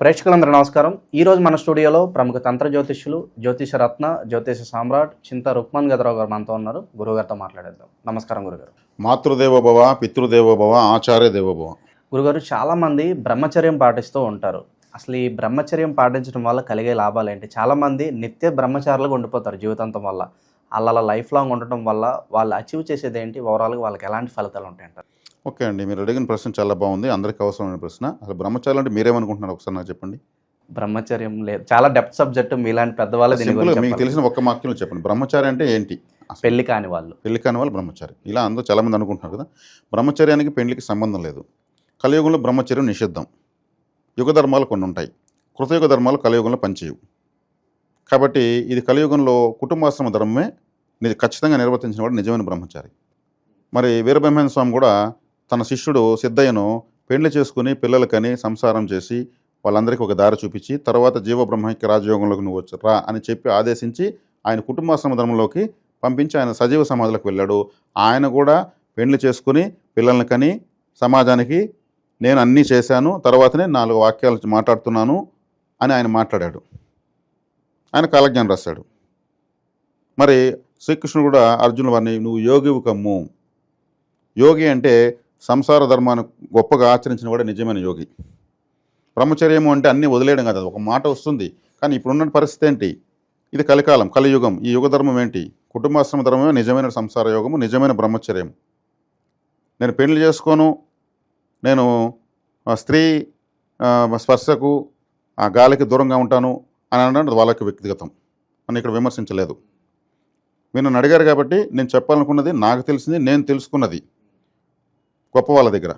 ప్రేక్షకులందరూ నమస్కారం. ఈ రోజు మన స్టూడియోలో ప్రముఖ తంత్ర జ్యోతిష్యులు జ్యోతిష రత్న జ్యోతిష సామ్రాట్ చింత రుక్మన్ గదరావు గారు మనతో ఉన్నారు. గురుగారితో మాట్లాడేద్దాం. నమస్కారం గురుగారు. మాతృదేవో భవ పితృదేవో భవ ఆచార్య దేవో భవ. గురుగారు చాలా మంది బ్రహ్మచర్యం పాటిస్తూ ఉంటారు. అసలు ఈ బ్రహ్మచర్యం పాటించడం వల్ల కలిగే లాభాలు ఏంటి? చాలా మంది నిత్య బ్రహ్మచారులుగా ఉండిపోతారు జీవితాంతం వల్ల. అలా లైఫ్ లాంగ్ ఉండటం వల్ల వాళ్ళు అచీవ్ చేసేది ఏంటి? ఓవరాల్గా వాళ్ళకి ఎలాంటి ఫలితాలు ఉంటాయంటారు? ఓకే అండి. మీరు అడిగిన ప్రశ్న చాలా బాగుంది. అందరికీ అవసరమైన ప్రశ్న. అసలు బ్రహ్మచారులు అంటే మీరేమనుకుంటున్నారు ఒకసారి నాకు చెప్పండి. బ్రహ్మచర్యం లేదు చాలా డెప్త్ సబ్జెక్ట్ మీలాంటి పెద్దవాళ్ళు మీకు. తెలిసిన ఒక్క వాక్యంలో చెప్పండి. బ్రహ్మచారి అంటే ఏంటి? పెళ్ళి కాని వాళ్ళు. పెళ్ళి కాని వాళ్ళు బ్రహ్మచారి. ఇలా అందరూ చాలామంది అనుకుంటున్నారు కదా. బ్రహ్మచర్యానికి పెళ్ళికి సంబంధం లేదు. కలియుగంలో బ్రహ్మచర్యం నిషిద్ధం. యుగ ధర్మాలు కొన్ని ఉంటాయి. కృతయుగ ధర్మాలు కలియుగంలో పనిచేయవు. కాబట్టి ఇది కలియుగంలో కుటుంబాశ్రమ ధర్మమే ఖచ్చితంగా నిర్వర్తించిన వాడు నిజమైన బ్రహ్మచారి. మరి వీరబ్రహ్మేంద్ర స్వామి కూడా తన శిష్యుడు సిద్ధయ్యను పెళ్ళి చేసుకుని పిల్లలకని సంసారం చేసి వాళ్ళందరికీ ఒక దారి చూపించి తర్వాత జీవబ్రహ్మైక్య రాజయోగంలోకి నువ్వు వచ్చి రా అని చెప్పి ఆదేశించి ఆయన కుటుంబాశ్రమ ధర్మంలోకి పంపించి ఆయన సజీవ సమాధులకు వెళ్ళాడు. ఆయన కూడా పెళ్ళి చేసుకుని పిల్లల్ని కని సమాజానికి నేను అన్నీ చేశాను తర్వాతనే నాలుగు వాక్యాలు మాట్లాడుతున్నాను అని ఆయన మాట్లాడాడు. ఆయన కాలజ్ఞానం రాశాడు. మరి శ్రీకృష్ణుడు కూడా అర్జునుడు వారిని నువ్వు యోగివు కమ్ము. యోగి అంటే సంసార ధర్మాన్ని గొప్పగా ఆచరించిన వాడే నిజమైన యోగి. బ్రహ్మచర్యము అంటే అన్నీ వదిలేయడం కాదు ఒక మాట వస్తుంది. కానీ ఇప్పుడున్న పరిస్థితి ఏంటి? ఇది కలికాలం కలియుగం. ఈ యుగ ధర్మం ఏంటి? కుటుంబాశ్రమ ధర్మమే నిజమైన సంసార యోగము నిజమైన బ్రహ్మచర్యం నేను పెళ్ళి చేసుకోను నేను స్త్రీ స్పర్శకు ఆ గాలికి దూరంగా ఉంటాను అని అనడం వాళ్ళకి వ్యక్తిగతం. అని ఇక్కడ విమర్శించలేదు. మీరు నన్ను అడిగారు కాబట్టి నేను చెప్పాలనుకున్నది నాకు తెలిసింది నేను తెలుసుకున్నది. గొప్ప వాళ్ళ దగ్గర.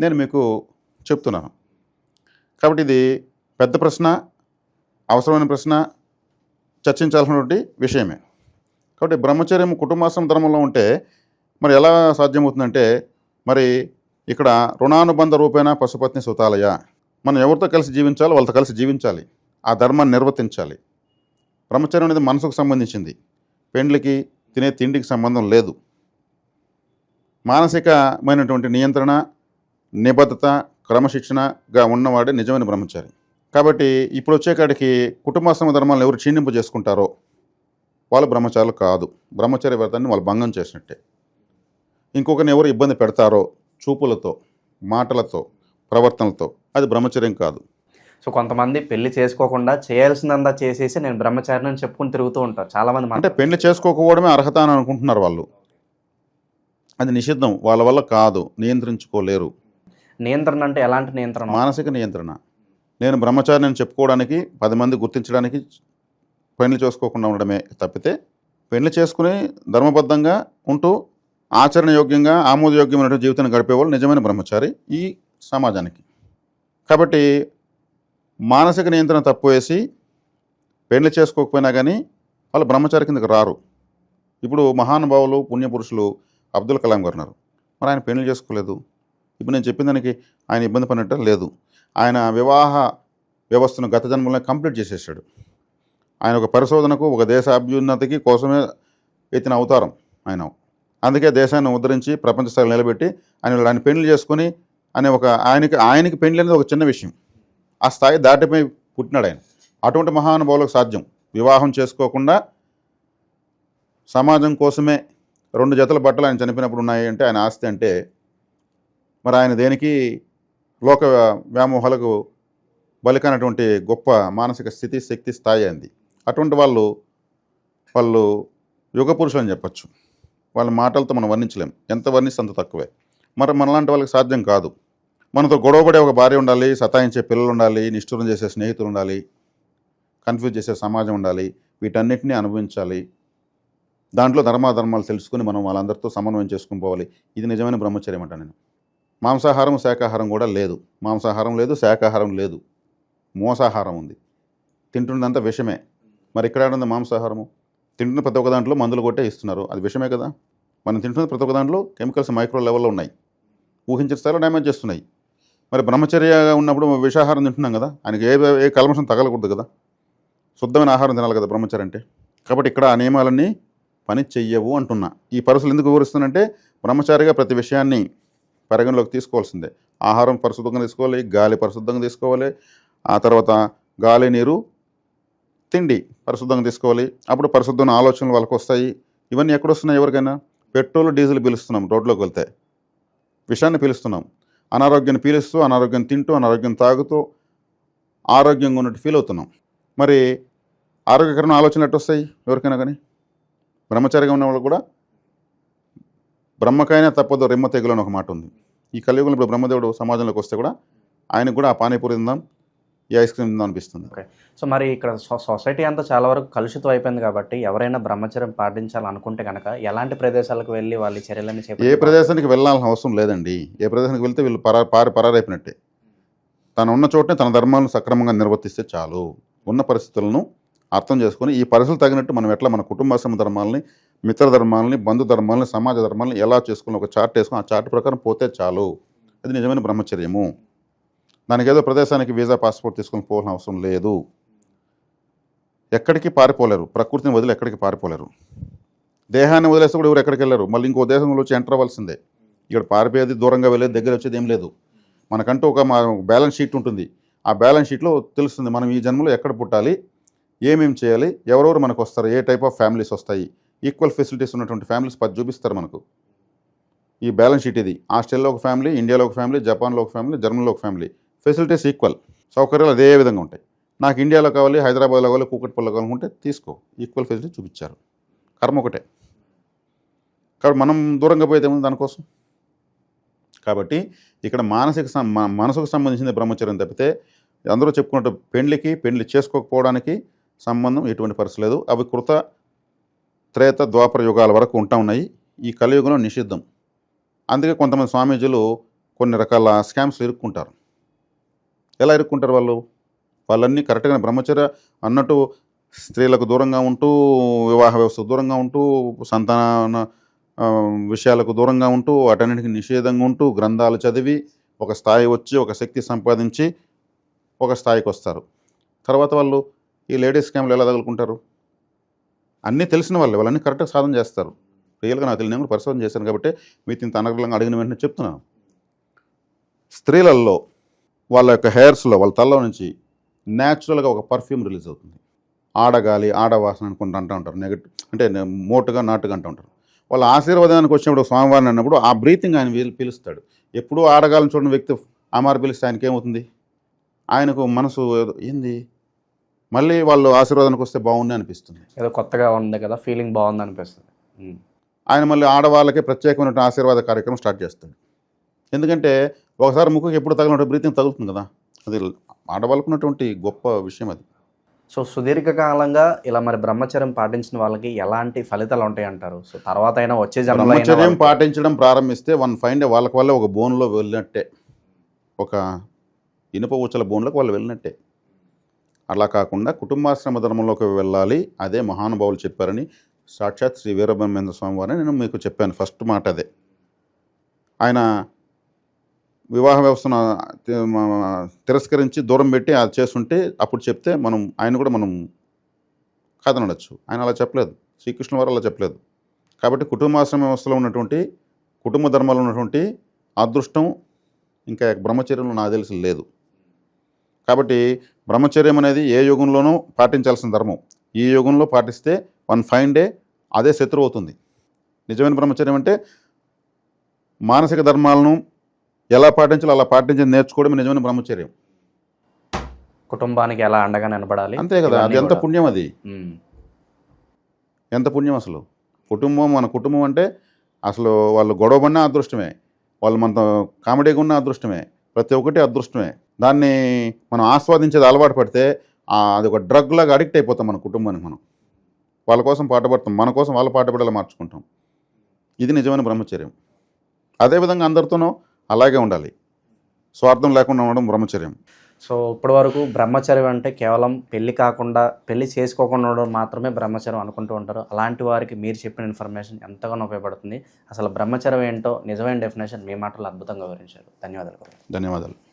నేను మీకు చెప్తున్నాను. కాబట్టి ఇది పెద్ద ప్రశ్న అవసరమైన ప్రశ్న చర్చించాల్సినటువంటి విషయమే. కాబట్టి బ్రహ్మచర్యం కుటుంబాశ్రమ ధర్మంలో ఉంటే మరి ఎలా సాధ్యమవుతుందంటే మరి ఇక్కడ రుణానుబంధ రూపేణ పశుపత్ని సుతాలయ. మనం ఎవరితో కలిసి జీవించాలో వాళ్ళతో కలిసి జీవించాలి. ఆ ధర్మాన్ని నిర్వర్తించాలి. బ్రహ్మచర్యం అనేది మనసుకు సంబంధించింది. పెండ్లికి తినే తిండికి సంబంధం లేదు. మానసికమైనటువంటి నియంత్రణ నిబద్ధత క్రమశిక్షణగా ఉన్నవాడే నిజమైన బ్రహ్మచారి. కాబట్టి ఇప్పుడు వచ్చేకాడికి కుటుంబాశ్రమ ధర్మాలను ఎవరు క్షీణింపు చేసుకుంటారో వాళ్ళు బ్రహ్మచారులు కాదు. బ్రహ్మచర్య వ్రతాన్ని వాళ్ళు భంగం చేసినట్టే. ఇంకొకరిని ఎవరు ఇబ్బంది పెడతారో చూపులతో మాటలతో ప్రవర్తనలతో అది బ్రహ్మచర్యం కాదు. సో కొంతమంది పెళ్ళి చేసుకోకుండా చేయాల్సిందంతా చేసేసి నేను బ్రహ్మచారిని చెప్పుకుని తిరుగుతూ ఉంటారు. చాలా మంది అంటే పెళ్ళి చేసుకోకపోవడమే అర్హత అని అనుకుంటున్నారు వాళ్ళు. అది నిషిద్ధం. వాళ్ళ వల్ల కాదు. నియంత్రించుకోలేరు. నియంత్రణ అంటే ఎలాంటి నియంత్రణ? మానసిక నియంత్రణ. నేను బ్రహ్మచారిని అని చెప్పుకోవడానికి పది మంది గుర్తించడానికి పెళ్ళి చేసుకోకుండా ఉండడమే తప్పితే పెళ్ళి చేసుకుని ధర్మబద్ధంగా ఉంటూ ఆచరణయోగ్యంగా ఆమోదయోగ్యమైనటువంటి జీవితాన్ని గడిపేవాళ్ళు నిజమైన బ్రహ్మచారి ఈ సమాజానికి. కాబట్టి మానసిక నియంత్రణ తప్పు వేసి పెళ్ళి చేసుకోకపోయినా కానీ వాళ్ళు బ్రహ్మచారి కిందకి రారు. ఇప్పుడు మహానుభావులు పుణ్యపురుషులు అబ్దుల్ కలాం గారు ఉన్నారు. మరి ఆయన పెళ్ళి చేసుకోలేదు. ఇప్పుడు నేను చెప్పిన దానికి ఆయన ఇబ్బంది పడినట్టు లేదు. ఆయన వివాహ వ్యవస్థను గత జన్మలోనే కంప్లీట్ చేసేసాడు. ఆయన ఒక పరిశోధనకు ఒక దేశ అభ్యున్నతికి కోసమే ఎత్తిన అవతారం ఆయన. అందుకే దేశాన్ని ఉద్ధరించి ప్రపంచ స్థాయిలో నిలబెట్టి ఆయన ఆయన పెళ్ళి చేసుకొని అనే ఒక ఆయనకి ఆయనకి పెళ్ళి అనేది ఒక చిన్న విషయం. ఆ స్థాయి దాటిపోయి పుట్టినాడు ఆయన. అటువంటి మహానుభావులకు సాధ్యం. వివాహం చేసుకోకుండా సమాజం కోసమే రెండు జతల బట్టలు ఆయన చనిపోయినప్పుడు ఉన్నాయి అంటే ఆయన ఆస్తి అంటే మరి ఆయన దేనికి లోక వ్యామోహాలకు బలికైనటువంటి గొప్ప మానసిక స్థితి శక్తి స్థాయి అంది అటువంటి వాళ్ళు వాళ్ళు యుగ పురుషులు అని చెప్పచ్చు. వాళ్ళ మాటలతో మనం వర్ణించలేం. ఎంత వర్ణిస్తే అంత తక్కువే. మరి మనలాంటి వాళ్ళకి సాధ్యం కాదు. మనతో గొడవపడే ఒక భార్య ఉండాలి సతాయించే పిల్లలు ఉండాలి నిష్ఠూరం చేసే స్నేహితులు ఉండాలి కన్ఫ్యూజ్ చేసే సమాజం ఉండాలి వీటన్నిటిని అనుభవించాలి. దాంట్లో ధర్మాధర్మాలు తెలుసుకుని మనం వాళ్ళందరితో సమన్వయం చేసుకుని పోవాలి. ఇది నిజమైన బ్రహ్మచర్యం అంట నేను. మాంసాహారం శాకాహారం కూడా లేదు. మాంసాహారం లేదు శాకాహారం లేదు. మోసాహారం ఉంది. తింటున్నదంతా విషమే. మరి ఇక్కడ ఉంది మాంసాహారము? తింటున్న ప్రతి ఒక్క దాంట్లో మందులు కొట్టే ఇస్తున్నారు. అది విషమే కదా? మనం తింటున్న ప్రతి ఒక్క దాంట్లో కెమికల్స్ మైక్రో లెవెల్లో ఉన్నాయి. ఊహించిన స్థాయిలో డ్యామేజ్ చేస్తున్నాయి. మరి బ్రహ్మచర్యగా ఉన్నప్పుడు విషాహారం తింటున్నాం కదా? ఆయనకి ఏ ఏ కల్మషం తగలకూడదు కదా? శుద్ధమైన ఆహారం తినాలి కదా బ్రహ్మచర్య అంటే? కాబట్టి ఇక్కడ ఆ నియమాలన్నీ పని చెయ్యవు అంటున్నా. ఈ పరుసలు ఎందుకు వివరిస్తున్నంటే బ్రహ్మచారిగా ప్రతి విషయాన్ని పరిగణలోకి తీసుకోవాల్సిందే. ఆహారం పరిశుద్ధంగా తీసుకోవాలి గాలి పరిశుద్ధంగా తీసుకోవాలి ఆ తర్వాత గాలి నీరు తిండి పరిశుద్ధంగా తీసుకోవాలి. అప్పుడు పరిశుద్ధమైన ఆలోచనలు వాళ్ళకి వస్తాయి. ఇవన్నీ ఎక్కడొస్తున్నాయి ఎవరికైనా? పెట్రోల్ డీజిల్ పీలుస్తున్నాం రోడ్లోకి వెళ్తే. విషాన్ని పీలుస్తున్నాం. అనారోగ్యాన్ని పీలుస్తూ అనారోగ్యం తింటూ అనారోగ్యం తాగుతూ ఆరోగ్యంగా ఉన్నట్టు ఫీల్ అవుతున్నాం. మరి ఆరోగ్యకరమైన ఆలోచనలు ఎట్టు వస్తాయి ఎవరికైనా కానీ? బ్రహ్మచారిగా ఉన్న వాళ్ళు కూడా బ్రహ్మకైనా తప్పదు రెమ్మ తెగులు అని ఒక మాట ఉంది. ఈ కలియుగంలో ఇప్పుడు బ్రహ్మదేవుడు సమాజంలోకి వస్తే కూడా ఆయనకు కూడా ఆ పానీపూరి తిందాం ఈ ఐస్ క్రీమ్ తిందాం అనిపిస్తుంది. సో మరి ఇక్కడ సొసైటీ అంతా చాలా వరకు కలుషితం అయిపోయింది కాబట్టి ఎవరైనా బ్రహ్మచర్యం పాటించాలనుకుంటే కనుక ఎలాంటి ప్రదేశాలకు వెళ్ళి వాళ్ళ చర్యలని ఏ చేపట్టాలి? ప్రదేశానికి వెళ్ళాల్సిన అవసరం లేదండి. ఏ ప్రదేశానికి వెళ్తే వీళ్ళు పరా పారి పరారైపోయినట్టే. తను ఉన్న చోటనే తన ధర్మాలను సక్రమంగా నిర్వర్తిస్తే చాలు. ఉన్న పరిస్థితులను అర్థం చేసుకొని ఈ పరిస్థితులు తగినట్టు మనం ఎట్లా మన కుటుంబాశ్రమ ధర్మాలని మిత్ర ధర్మాలని బంధు ధర్మాలని సమాజ ధర్మాలని ఎలా చేసుకుని ఒక చార్ట్ వేసుకుని ఆ చార్ట్ ప్రకారం పోతే చాలు. అది నిజమైన బ్రహ్మచర్యము. దానికి ఏదో ప్రదేశానికి వీసా పాస్పోర్ట్ తీసుకొని పోవాల్సిన అవసరం లేదు. ఎక్కడికి పారిపోలేరు. ప్రకృతిని వదిలి ఎక్కడికి పారిపోలేరు. దేహాన్ని వదిలేస్తే కూడా ఎవరు ఎక్కడికి వెళ్ళారు. మళ్ళీ ఇంకో దేశంలో వచ్చి ఎంటర్ అవ్వాల్సిందే. ఇక్కడ పారిపోయేది దూరంగా వెళ్ళేది దగ్గర వచ్చేది ఏం లేదు. మనకంటూ ఒక మా బ్యాలెన్స్ షీట్ ఉంటుంది. ఆ బ్యాలెన్స్ షీట్లో తెలుస్తుంది మనం ఈ జన్మలో ఎక్కడ పుట్టాలి ఏమేం చేయాలి ఎవరెవరు మనకు వస్తారు ఏ టైప్ ఆఫ్ ఫ్యామిలీస్ వస్తాయి ఈక్వల్ ఫెసిలిటీస్ ఉన్నటువంటి ఫ్యామిలీస్ పది చూపిస్తారు మనకు. ఈ బ్యాలెన్స్ షీట్ ఇది. ఆస్ట్రేలియాలో ఒక ఫ్యామిలీ ఇండియాలో ఒక ఫ్యామిలీ జపాన్లో ఒక ఫ్యామిలీ జర్మనీలో ఒక ఫ్యామిలీ. Facilities equal. సౌకర్యాలు అదే విధంగా ఉంటాయి. నాకు ఇండియాలో కావాలి హైదరాబాద్లో కావాలి కూకట్పల్లిలో కావాలనుకుంటే తీసుకో. ఈక్వల్ ఫెసిలిటీ చూపించారు. కర్మ ఒకటే. కాబట్టి మనం దూరంగా పోయేది ఏముంది దానికోసం? కాబట్టి ఇక్కడ మానసిక మనసుకు సంబంధించిన బ్రహ్మచర్యం తప్పితే అందరూ చెప్పుకున్నట్టు పెండ్లికి పెండ్లి చేసుకోకపోవడానికి సంబంధం ఎటువంటి పరిస్థితి లేదు. అవి కృత త్రేత ద్వాపర యుగాల వరకు ఉంటా ఉన్నాయి. ఈ కలియుగంలో నిషిద్ధం. అందుకే కొంతమంది స్వామీజీలు కొన్ని రకాల స్కామ్స్ ఇరుక్కుంటారు. ఎలా ఇరుక్కుంటారు వాళ్ళు? వాళ్ళన్నీ కరెక్ట్గా బ్రహ్మచర్య అన్నట్టు స్త్రీలకు దూరంగా ఉంటూ వివాహ వ్యవస్థకు దూరంగా ఉంటూ సంతాన విషయాలకు దూరంగా ఉంటూ వాటన్నిటికీ నిషేధంగా ఉంటూ గ్రంథాలు చదివి ఒక స్థాయి వచ్చి ఒక శక్తి సంపాదించి ఒక స్థాయికి వస్తారు. తర్వాత వాళ్ళు ఈ లేడీస్ స్కామ్లు ఎలా తగులుకుంటారు? అన్నీ తెలిసిన వాళ్ళు వాళ్ళన్నీ కరెక్ట్గా సాధన చేస్తారు. రియల్గా నాకు తెలియని కూడా పరిశోధన చేశాను కాబట్టి మీకు ఇంత అనర్గలంగా అడిగిన వెంటనే చెప్తున్నాను. స్త్రీలలో వాళ్ళ యొక్క హెయిర్స్లో వాళ్ళ తలలో నుంచి న్యాచురల్గా ఒక పర్ఫ్యూమ్ రిలీజ్ అవుతుంది. ఆడగాలి ఆడవాసన అనుకుంటూ అంటూ ఉంటారు. నెగటివ్ అంటే మోటుగా నాటుగా అంటూ ఉంటారు. వాళ్ళ ఆశీర్వాదానికి వచ్చినప్పుడు స్వామివారిని అన్నప్పుడు ఆ బ్రీతింగ్ ఆయన పిలుస్తాడు. ఎప్పుడూ ఆడగాలని చూడని వ్యక్తి అమారు పిలిస్తే ఆయనకి ఏమవుతుంది ఆయనకు మనసు ఏంది? మళ్ళీ వాళ్ళు ఆశీర్వాదానికి వస్తే బాగుంది అనిపిస్తుంది. ఏదో కొత్తగా ఉంది కదా ఫీలింగ్ బాగుంది అనిపిస్తుంది. ఆయన మళ్ళీ ఆడవాళ్ళకి ప్రత్యేకమైన ఆశీర్వాద కార్యక్రమం స్టార్ట్ చేస్తాడు. ఎందుకంటే ఒకసారి ముక్కుకి ఎప్పుడు తగిలినట్టు బ్రీతింగ్ తగులుతుంది కదా. అది ఆడవాళ్ళకు ఉన్నటువంటి గొప్ప విషయం అది. సో సుదీర్ఘకాలంగా ఇలా మరి బ్రహ్మచర్యం పాటించిన వాళ్ళకి ఎలాంటి ఫలితాలు ఉంటాయి అంటారు? సో తర్వాత అయినా వచ్చే బ్రహ్మచర్యం పాటించడం ప్రారంభిస్తే వన్ ఫైండ్ వాళ్ళకి వల్ల ఒక బోన్లో వెళ్ళినట్టే. ఒక ఇనుప ఊచల బోన్లోకి వాళ్ళు వెళ్ళినట్టే. అలా కాకుండా కుటుంబాశ్రమ ధర్మంలోకి వెళ్ళాలి. అదే మహానుభావులు చెప్పారని సాక్షాత్ శ్రీ వీరబ్రహ్మేంద్ర స్వామి వారిని నేను మీకు చెప్పాను ఫస్ట్ మాట అదే. ఆయన వివాహ వ్యవస్థను తిరస్కరించి దూరం పెట్టి అది చేస్తుంటే అప్పుడు చెప్తే మనం ఆయన కూడా మనం కాదనడచ్చు ఆయన అలా చెప్పలేదు. శ్రీకృష్ణ వారు అలా చెప్పలేదు. కాబట్టి కుటుంబాశ్రమ వ్యవస్థలో ఉన్నటువంటి కుటుంబ ధర్మాలు ఉన్నటువంటి అదృష్టం ఇంకా బ్రహ్మచర్యంలో నాకు తెలిసి లేదు. కాబట్టి బ్రహ్మచర్యం అనేది ఏ యుగంలోనూ పాటించాల్సిన ధర్మం. ఈ యుగంలో పాటిస్తే వన్ ఫైన్ డే అదే శత్రువు అవుతుంది. నిజమైన బ్రహ్మచర్యం అంటే మానసిక ధర్మాలను ఎలా పాటించాలో అలా పాటించి నేర్చుకోవడం నిజమైన బ్రహ్మచర్యం. కుటుంబానికి ఎలా అండగా నిలబడాలి? అంతే కదా అది ఎంత. పుణ్యం అది. ఎంత పుణ్యం అసలు? కుటుంబం మన కుటుంబం అంటే అసలు వాళ్ళు గొడవబడినా అదృష్టమే. వాళ్ళు మనతో కామెడీగా ఉన్న అదృష్టమే. ప్రతి ఒక్కటి అదృష్టమే. దాన్ని మనం ఆస్వాదించేది అలవాటు పడితే అది ఒక డ్రగ్ లాగా అడిక్ట్ అయిపోతాం మన కుటుంబానికి మనం. వాళ్ళ కోసం పాటపడతాం మన కోసం వాళ్ళ పాటపడేలా మార్చుకుంటాం. ఇది నిజమైన బ్రహ్మచర్యం. అదేవిధంగా అందరితోనూ అలాగే ఉండాలి. స్వార్థం లేకుండా ఉండడం బ్రహ్మచర్యం. సో ఇప్పటి వరకు బ్రహ్మచర్యం అంటే కేవలం పెళ్ళి కాకుండా పెళ్ళి చేసుకోకుండా ఉండడం మాత్రమే బ్రహ్మచర్యం అనుకుంటూ ఉంటారు. అలాంటి వారికి మీరు చెప్పిన ఇన్ఫర్మేషన్ ఎంతగానో ఉపయోగపడుతుంది. అసలు బ్రహ్మచర్యం ఏంటో నిజమైన డెఫినేషన్ మీ మాటలు అద్భుతంగా వివరించారు. ధన్యవాదాలు. ధన్యవాదాలు.